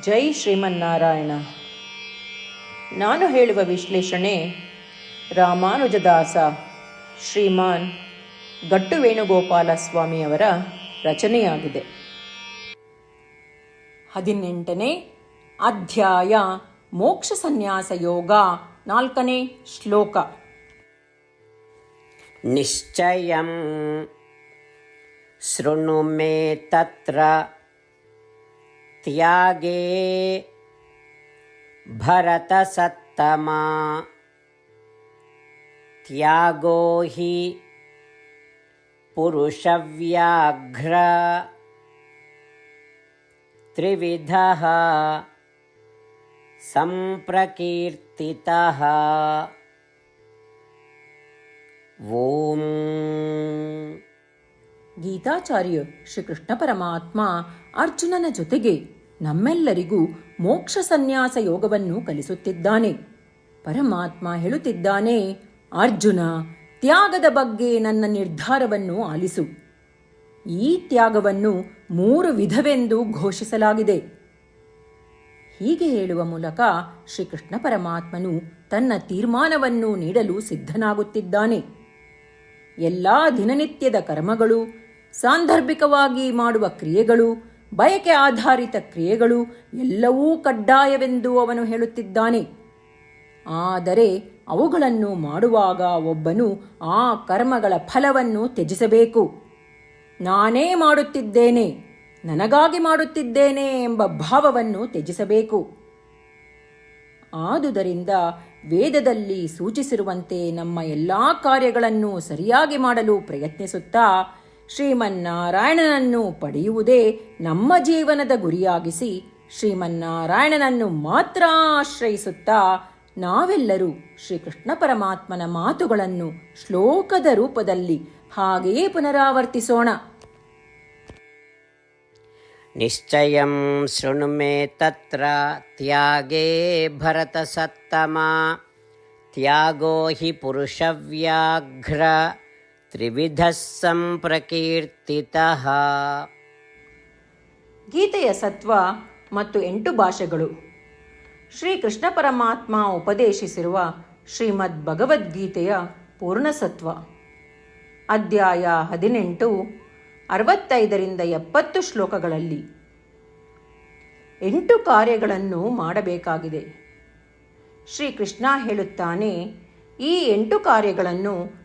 ಜೈ ಶ್ರೀಮನ್ನಾರಾಯಣ. ನಾನು ಹೇಳುವ ವಿಶ್ಲೇಷಣೆ ರಾಮಾನುಜದಾಸ ಶ್ರೀಮಾನ್ ಗಟ್ಟು ವೇಣುಗೋಪಾಲ ಸ್ವಾಮಿಯವರ ರಚನೆಯಾಗಿದೆ. ಹದಿನೆಂಟನೇ ಅಧ್ಯಾಯ ಮೋಕ್ಷ ಸನ್ಯಾಸ ಯೋಗ ನಾಲ್ಕನೇ ಶ್ಲೋಕ. ನಿಶ್ಚಯಂ. ಶೃಣು ಮೇ ತತ್ರ त्यागे भरतसत्तमा त्यागो हि पुरुषव्याघ्र त्रिविधः सम्प्रकीर्तितः ಓಂ ಗೀತಾಚಾರ್ಯ ಶ್ರೀಕೃಷ್ಣ ಪರಮಾತ್ಮ ಅರ್ಜುನನ ಜೊತೆಗೆ ನಮ್ಮೆಲ್ಲರಿಗೂ ಮೋಕ್ಷ ಸನ್ಯಾಸ ಯೋಗವನ್ನು ಕಲಿಸುತ್ತಿದ್ದಾನೆ. ಪರಮಾತ್ಮ ಹೇಳುತ್ತಿದ್ದಾನೆ, ಅರ್ಜುನ, ತ್ಯಾಗದ ಬಗ್ಗೆ ನನ್ನ ನಿರ್ಧಾರವನ್ನು ಆಲಿಸು. ಈ ತ್ಯಾಗವನ್ನು ಮೂರು ವಿಧವೆಂದು ಘೋಷಿಸಲಾಗಿದೆ. ಹೀಗೆ ಹೇಳುವ ಮೂಲಕ ಶ್ರೀಕೃಷ್ಣ ಪರಮಾತ್ಮನು ತನ್ನ ತೀರ್ಮಾನವನ್ನು ನೀಡಲು ಸಿದ್ಧನಾಗುತ್ತಿದ್ದಾನೆ. ಎಲ್ಲ ದಿನನಿತ್ಯದ ಕರ್ಮಗಳು, ಸಾಂದರ್ಭಿಕವಾಗಿ ಮಾಡುವ ಕ್ರಿಯೆಗಳು ಬಯಕೆ ಆಧಾರಿತ ಕ್ರಿಯೆಗಳು ಎಲ್ಲವೂ ಕಡ್ಡಾಯವೆಂದು ಅವನು ಹೇಳುತ್ತಿದ್ದಾನೆ. ಆದರೆ ಅವುಗಳನ್ನು ಮಾಡುವಾಗ ಒಬ್ಬನು ಆ ಕರ್ಮಗಳ ಫಲವನ್ನು ತ್ಯಜಿಸಬೇಕು. ನಾನೇ ಮಾಡುತ್ತಿದ್ದೇನೆ, ನನಗಾಗಿ ಮಾಡುತ್ತಿದ್ದೇನೆ ಎಂಬ ಭಾವವನ್ನು ತ್ಯಜಿಸಬೇಕು. ಆದುದರಿಂದ ವೇದದಲ್ಲಿ ಸೂಚಿಸಿರುವಂತೆ ನಮ್ಮ ಎಲ್ಲ ಕಾರ್ಯಗಳನ್ನು ಸರಿಯಾಗಿ ಮಾಡಲು ಪ್ರಯತ್ನಿಸುತ್ತಾ ಶ್ರೀಮನ್ನಾರಾಯಣನನ್ನು ಪಡೆಯುವುದೇ ನಮ್ಮ ಜೀವನದ ಗುರಿಯಾಗಿಸಿ ಶ್ರೀಮನ್ನಾರಾಯಣನನ್ನು ಮಾತ್ರ ಆಶ್ರಯಿಸುತ್ತಾ ನಾವೆಲ್ಲರೂ ಶ್ರೀಕೃಷ್ಣ ಪರಮಾತ್ಮನ ಮಾತುಗಳನ್ನು ಶ್ಲೋಕದ ರೂಪದಲ್ಲಿ ಹಾಗೆಯೇ ಪುನರಾವರ್ತಿಸೋಣ निश्चयं शृणु मे तत्र त्यागे भरतसत्तमा त्यागो हि पुरुषव्याघ्र ತ್ರಿವಿಧ ಸಂಪ್ರಕೀರ್ತಿತಃ. ಗೀತೆಯ ಸತ್ವ ಮತ್ತು ಎಂಟು ಭಾಷೆಗಳು. ಶ್ರೀ ಕೃಷ್ಣ ಪರಮಾತ್ಮ ಉಪದೇಶಿಸಿರುವ ಶ್ರೀಮದ್ ಭಗವದ್ಗೀತೆಯ ಪೂರ್ಣಸತ್ವ ಅಧ್ಯಾಯ ಹದಿನೆಂಟು, ಅರವತ್ತೈದರಿಂದ ಎಪ್ಪತ್ತು ಶ್ಲೋಕಗಳಲ್ಲಿ. ಎಂಟು ಕಾರ್ಯಗಳನ್ನು ಮಾಡಬೇಕಾಗಿದೆ. ಶ್ರೀಕೃಷ್ಣ ಹೇಳುತ್ತಾನೆ, ಈ ಎಂಟು ಕಾರ್ಯಗಳನ್ನು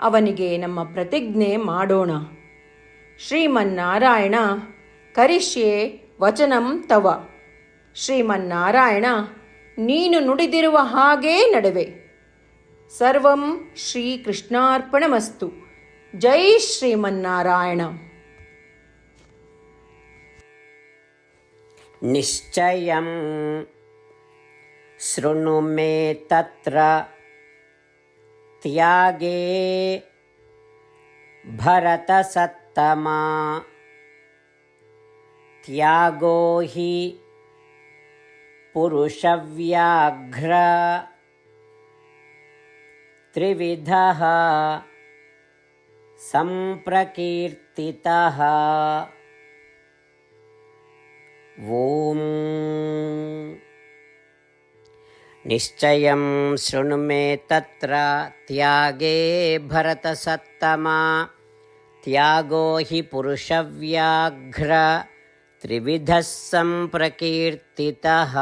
ಅವನಿಗೆ ನಮ್ಮ ಪ್ರತಿಜ್ಞೆ ಮಾಡೋಣ ಶ್ರೀಮನ್ನಾರಾಯಣ ಕರಿಷ್ಯೆ ವಚನಂ ತವ ಶ್ರೀಮನ್ನಾರಾಯಣ ನೀನು ನುಡಿದಿರುವ ಹಾಗೇ ನಡುವೆ ಸರ್ವಂ ಶ್ರೀಕೃಷ್ಣಾರ್ಪಣಮಸ್ತು ಜೈ ಶ್ರೀಮನ್ನಾರಾಯಣ निश्चयं शृणु मे तत्र त्यागे भरतसत्तमा। त्यागो हि पुरुषव्याघ्र। त्रिविधः सम्प्रकीर्तितः। ॐ निश्चयं शृणु मे तत्र त्यागे भरतसत्तमा त्यागो हि पुरुषव्याघ्र त्रिविधः सम्प्रकीर्तितः